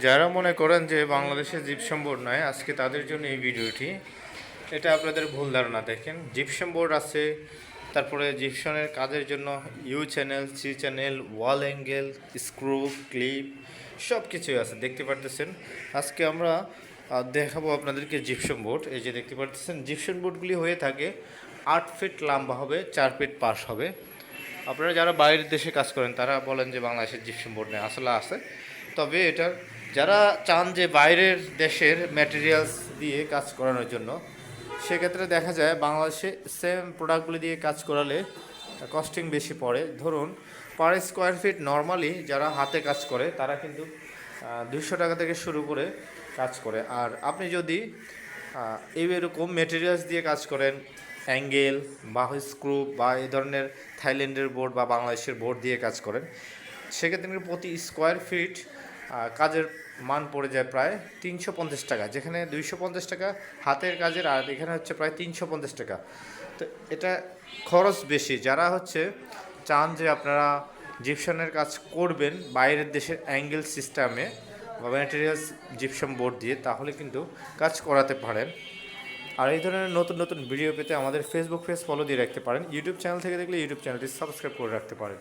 যারা মনে করেন যে বাংলাদেশে জিপসাম বোর্ড নয়, আজকে তাদের জন্য এই ভিডিওটি। এটা আপনাদের ভুল ধারণা, দেখেন। জিপসাম বোর্ড আছে, তারপরে জিপসনের কাজের জন্য U channel C channel wall angle screw clip সব কিছুই আছে, দেখতে পারতেছেন। আজকে আমরা দেখাবো আপনাদেরকে জিপসম বোর্ড এই যে দেখতে পারতেছেন জিপসম বোর্ডগুলি হয়ে থাকে, আট ফিট লম্বা হবে, চার ফিট পাশ হবে। আপনারা যারা বাইরের দেশে কাজ করেন, তারা বলেন যে বাংলাদেশের জিপসম বোর্ড নেই, আসলে আছে। তবে এটার যারা চান যে বাইরের দেশের ম্যাটেরিয়ালস দিয়ে কাজ করানোর জন্য, সেক্ষেত্রে দেখা যায় বাংলাদেশে সেম প্রোডাক্টগুলি দিয়ে কাজ করালে কস্টিং বেশি পড়ে। ধরুন পার স্কোয়ার ফিট নর্মালি যারা হাতে কাজ করে, তারা কিন্তু দুশো টাকা থেকে শুরু করে কাজ করে। আর আপনি যদি এই এরকম মেটেরিয়ালস দিয়ে কাজ করেন অ্যাঙ্গেল বা স্ক্রু বা এই ধরনের থাইল্যান্ডের বোর্ড বা বাংলাদেশের বোর্ড দিয়ে কাজ করেন, সেক্ষেত্রে প্রতি স্কোয়ার ফিট কাজের মান পড়ে যায় প্রায় তিনশো পঞ্চাশ টাকা, যেখানে দুইশো পঞ্চাশ টাকা হাতের কাজের আর এখানে হচ্ছে প্রায় তিনশো পঞ্চাশ টাকা। তো এটা খরচ বেশি, যারা হচ্ছে চান যে আপনারা জিপসনের কাজ করবেন বাইরের দেশের অ্যাঙ্গেল সিস্টেমে বা ম্যাটেরিয়ালস জিপসাম বোর্ড দিয়ে, তাহলে কিন্তু কাজ করাতে পারেন। আর এই ধরনের নতুন নতুন ভিডিও পেতে আমাদের ফেসবুক পেজ ফলো দিয়ে রাখতে পারেন। ইউটিউব চ্যানেল থেকে দেখলে ইউটিউব চ্যানেলটি সাবস্ক্রাইব করে রাখতে পারেন।